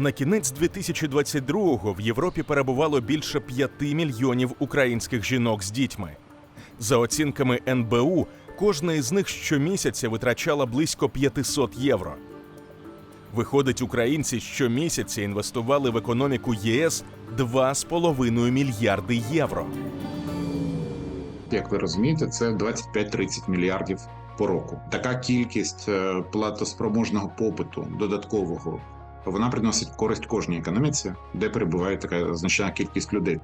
На кінець 2022-го в Європі перебувало більше 5 мільйонів українських жінок з дітьми. За оцінками НБУ, кожна із них щомісяця витрачала близько 500 євро. Виходить, українці щомісяця інвестували в економіку ЄС 2,5 мільярди євро. Як ви розумієте, це 25-30 мільярдів по року. Така кількість е, платоспроможного попиту додаткового вона приносить користь кожній економіці, де перебуває така значна кількість людей.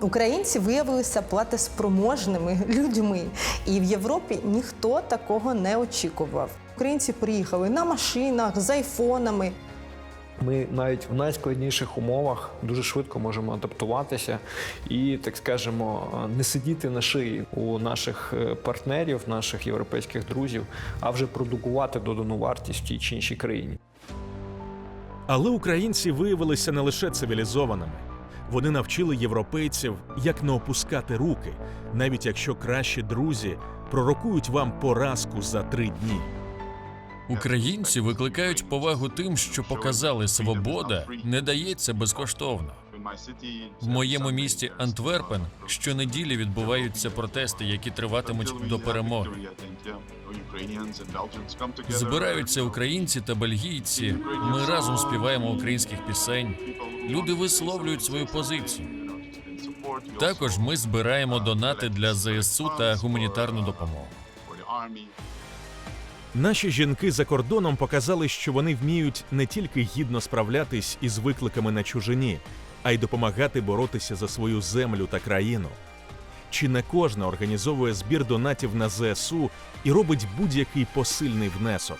Українці виявилися платоспроможними людьми, і в Європі ніхто такого не очікував. Українці приїхали на машинах з айфонами. Ми навіть в найскладніших умовах дуже швидко можемо адаптуватися і, так скажемо, не сидіти на шиї у наших е, партнерів, наших європейських друзів, а вже продукувати додану вартість в тій чи іншій країні. Але українці виявилися не лише цивілізованими. Вони навчили європейців, як не опускати руки, навіть якщо кращі друзі пророкують вам поразку за три дні. Українці викликають повагу тим, що показали, свобода не дається безкоштовно. В моєму місті Антверпен щонеділі відбуваються протести, які триватимуть до перемоги. Збираються українці та бельгійці. Ми разом співаємо українських пісень. Люди висловлюють свою позицію. Також ми збираємо донати для ЗСУ та гуманітарну допомогу. Наші жінки за кордоном показали, що вони вміють не тільки гідно справлятись із викликами на чужині, а й допомагати боротися за свою землю та країну. Чи не кожна організовує збір донатів на ЗСУ і робить будь-який посильний внесок?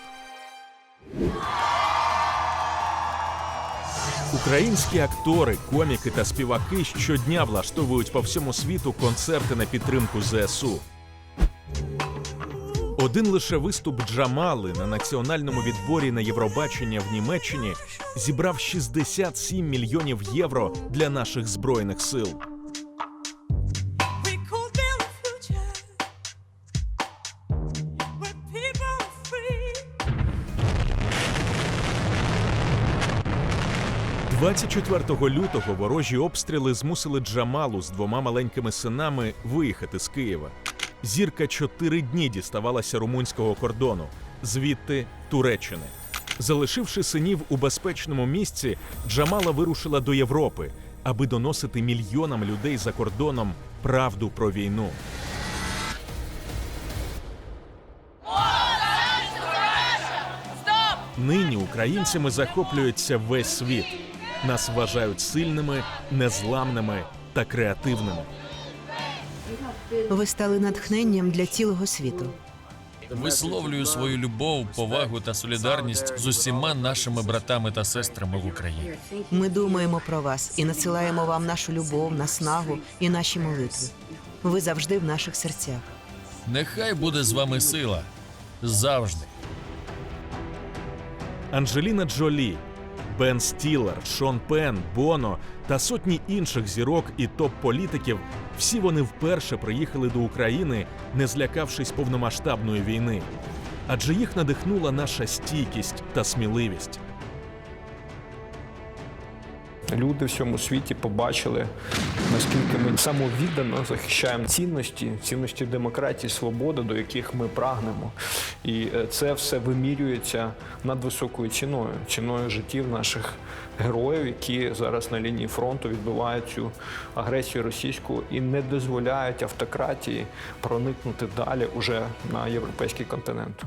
Українські актори, коміки та співаки щодня влаштовують по всьому світу концерти на підтримку ЗСУ. Один лише виступ Джамали на національному відборі на Євробачення в Німеччині зібрав 67 мільйонів євро для наших збройних сил. 24 лютого ворожі обстріли змусили Джамалу з двома маленькими синами виїхати з Києва. Зірка чотири дні діставалася румунського кордону, звідти Туреччини. Залишивши синів у безпечному місці, Джамала вирушила до Європи, аби доносити мільйонам людей за кордоном правду про війну. Нині українцями захоплюється весь світ. Нас вважають сильними, незламними та креативними. Ви стали натхненням для цілого світу. Висловлюю свою любов, повагу та солідарність з усіма нашими братами та сестрами в Україні. Ми думаємо про вас і надсилаємо вам нашу любов, наснагу і наші молитви. Ви завжди в наших серцях. Нехай буде з вами сила завжди. Анджеліна Джолі, Бен Стілер, Шон Пен, Боно та сотні інших зірок і топ-політиків. Всі вони вперше приїхали до України, не злякавшись повномасштабної війни. Адже їх надихнула наша стійкість та сміливість. Люди в всьому світі побачили, наскільки ми самовіддано захищаємо цінності, цінності демократії, свободи, до яких ми прагнемо. І е, це все вимірюється надвисокою ціною, ціною життів наших героїв, які зараз на лінії фронту відбивають цю агресію російську і не дозволяють автократії проникнути далі уже на європейський континент.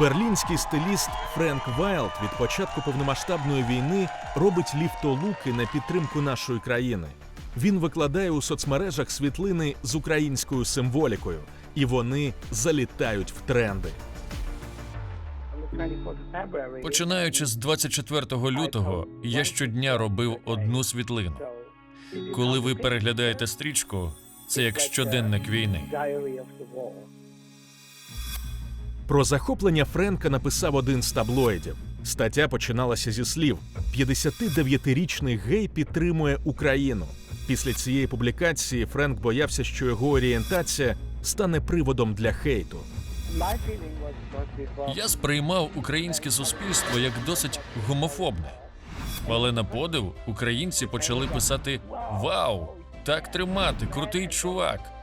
Берлінський стиліст Френк Вайлд від початку повномасштабної війни робить ліфтолуки на підтримку нашої країни. Він викладає у соцмережах світлини з українською символікою, і вони залітають в тренди. Починаючи з 24 лютого, я щодня робив одну світлину. Коли ви переглядаєте стрічку, це як щоденник війни. Про захоплення Френка написав один з таблоїдів. Стаття починалася зі слів: «59-річний гей підтримує Україну. Після цієї публікації Френк боявся, що його орієнтація стане приводом для хейту. Я сприймав українське суспільство як досить гомофобне. Але на подив українці почали писати Вау! Так тримати, крутий чувак.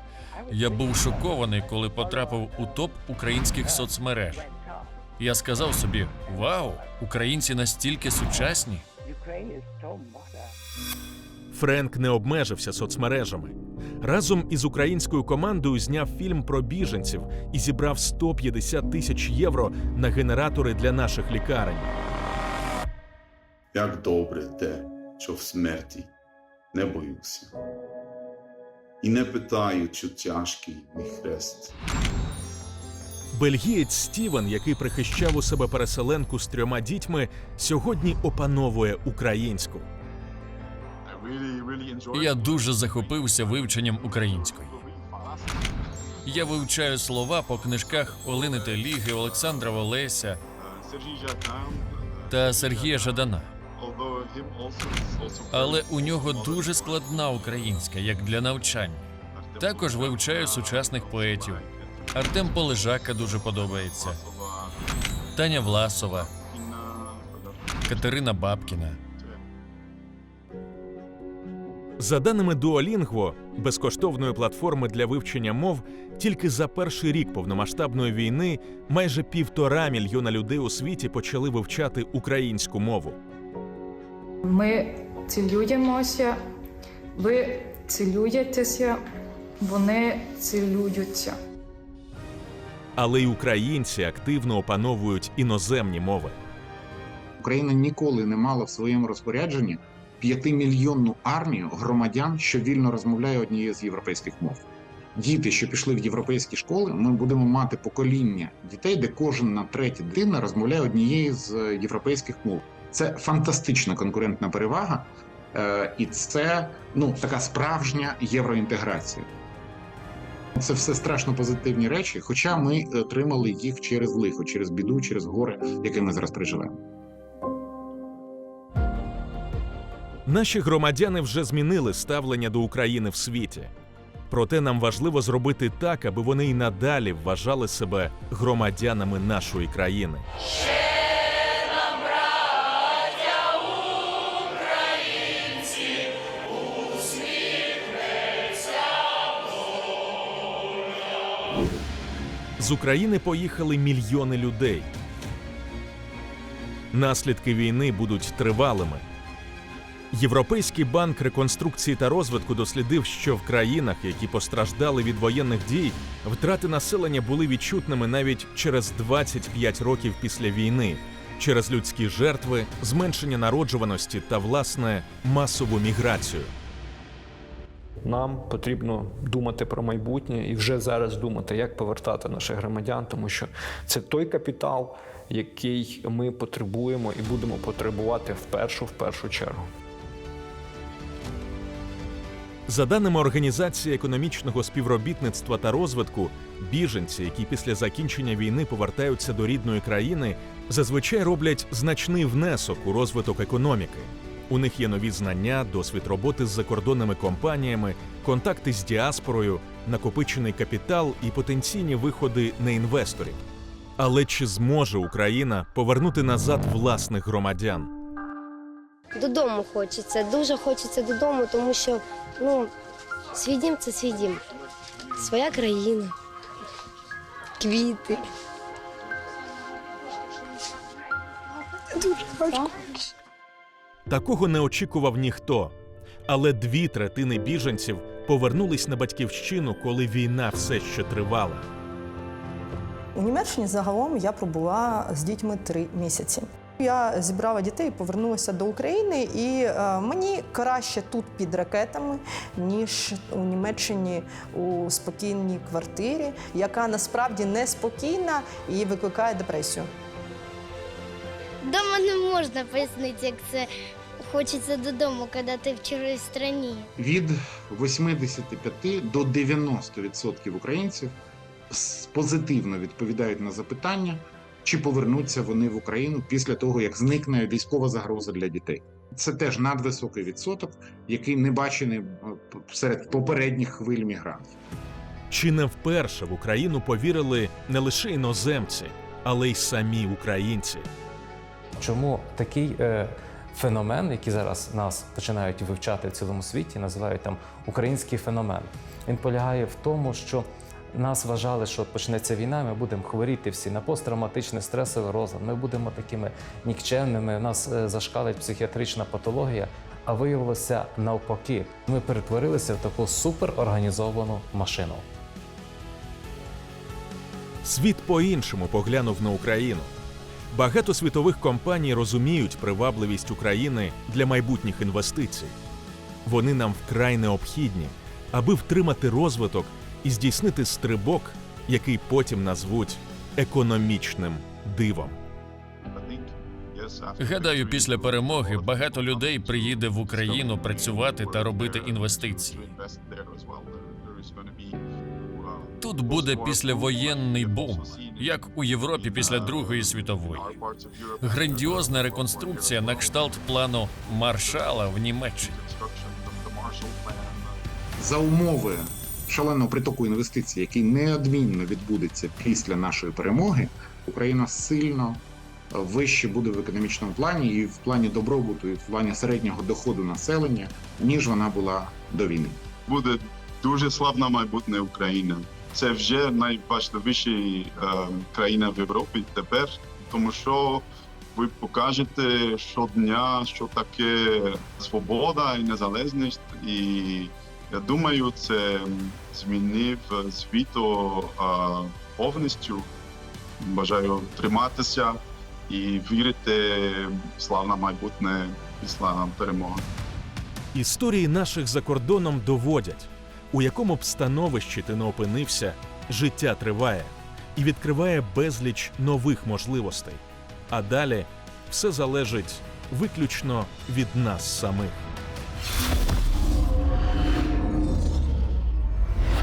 Я був шокований, коли потрапив у топ українських соцмереж. Я сказав собі: Вау! Українці настільки сучасні. Френк не обмежився соцмережами. Разом із українською командою зняв фільм про біженців і зібрав 150 тисяч євро на генератори для наших лікарень. Як добре те, що в смерті не боюся. І не питаю, чи тяжкий мій хрест. Бельгієць Стівен, який прихищав у себе переселенку з трьома дітьми, сьогодні опановує українську. Я дуже захопився вивченням української. Я вивчаю слова по книжках Олени Теліги, Олександра Волеся та Сергія Жадана. Але у нього дуже складна українська, як для навчання. Також вивчаю сучасних поетів. Артем Полежака дуже подобається. Таня Власова, Катерина Бабкіна. За даними Duolingo, безкоштовної платформи для вивчення мов, тільки за перший рік повномасштабної війни майже півтора мільйона людей у світі почали вивчати українську мову. Ми цілюємося, ви цілюєтеся, вони цілюються. Але й українці активно опановують іноземні мови. Україна ніколи не мала в своєму розпорядженні п'ятимільйонну армію громадян, що вільно розмовляє однією з європейських мов. Діти, що пішли в європейські школи, ми будемо мати покоління дітей, де кожен на третя дитина розмовляє однією з європейських мов. Це фантастична конкурентна перевага, е, і це ну така справжня євроінтеграція. Це все страшно позитивні речі, хоча ми отримали їх через лихо, через біду, через горе, яке ми зараз переживаємо. Наші громадяни вже змінили ставлення до України в світі. Проте нам важливо зробити так, аби вони й надалі вважали себе громадянами нашої країни. З України поїхали мільйони людей. Наслідки війни будуть тривалими. Європейський банк реконструкції та розвитку дослідив, що в країнах, які постраждали від воєнних дій, втрати населення були відчутними навіть через 25 років після війни, через людські жертви, зменшення народжуваності та власне масову міграцію. Нам потрібно думати про майбутнє і вже зараз думати, як повертати наших громадян, тому що це той капітал, який ми потребуємо і будемо потребувати в першу в першу чергу. За даними Організації економічного співробітництва та розвитку, біженці, які після закінчення війни повертаються до рідної країни, зазвичай роблять значний внесок у розвиток економіки. У них є нові знання, досвід роботи з закордонними компаніями, контакти з діаспорою, накопичений капітал і потенційні виходи на інвесторів. Але чи зможе Україна повернути назад власних громадян? Додому хочеться, дуже хочеться додому, тому що ну, свій дім це свій дім. Своя країна, квіти. Дуже хочу. Такого не очікував ніхто. Але дві третини біженців повернулись на батьківщину, коли війна все ще тривала. У Німеччині загалом я пробула з дітьми три місяці. Я зібрала дітей, повернулася до України, і е, мені краще тут під ракетами, ніж у Німеччині у спокійній квартирі, яка насправді неспокійна і викликає депресію. Дома не можна пояснити, як це хочеться додому, коли ти в чужій країні. від 85 до 90% українців позитивно відповідають на запитання, чи повернуться вони в Україну після того, як зникне військова загроза для дітей. Це теж надвисокий відсоток, який не бачений е, серед попередніх хвиль мігрантів. Чи не вперше в Україну повірили не лише іноземці, але й самі українці. Чому такий е, феномен, який зараз нас починають вивчати в цілому світі, називають там український феномен? Він полягає в тому, що нас вважали, що почнеться війна, ми будемо хворіти всі на посттравматичний стресовий розлад, ми будемо такими нікчемними, у нас е, зашкалить психіатрична патологія. А виявилося навпаки, ми перетворилися в таку суперорганізовану машину. Світ по-іншому поглянув на Україну. Багато світових компаній розуміють привабливість України для майбутніх інвестицій. Вони нам вкрай необхідні, аби втримати розвиток і здійснити стрибок, який потім назвуть економічним дивом. Гадаю, після перемоги багато людей приїде в Україну працювати та робити інвестиції. Тут буде післявоєнний бум, як у Європі після Другої світової. Грандіозна реконструкція на кшталт плану Маршала в Німеччині. За умови шаленого притоку інвестицій, який неодмінно відбудеться після нашої перемоги, Україна сильно вище буде в економічному плані і в плані добробуту, і в плані середнього доходу населення, ніж вона була до війни. буде дуже славна майбутнє України. Це вже найважливіша е, країна в Європі тепер, тому що ви покажете щодня, що таке свобода і незалежність. І я думаю, це змінив світу е, повністю. Бажаю триматися і вірити в славне майбутнє після перемоги. Історії наших за кордоном доводять, у якому б становищі ти не опинився, життя триває і відкриває безліч нових можливостей. А далі все залежить виключно від нас самих.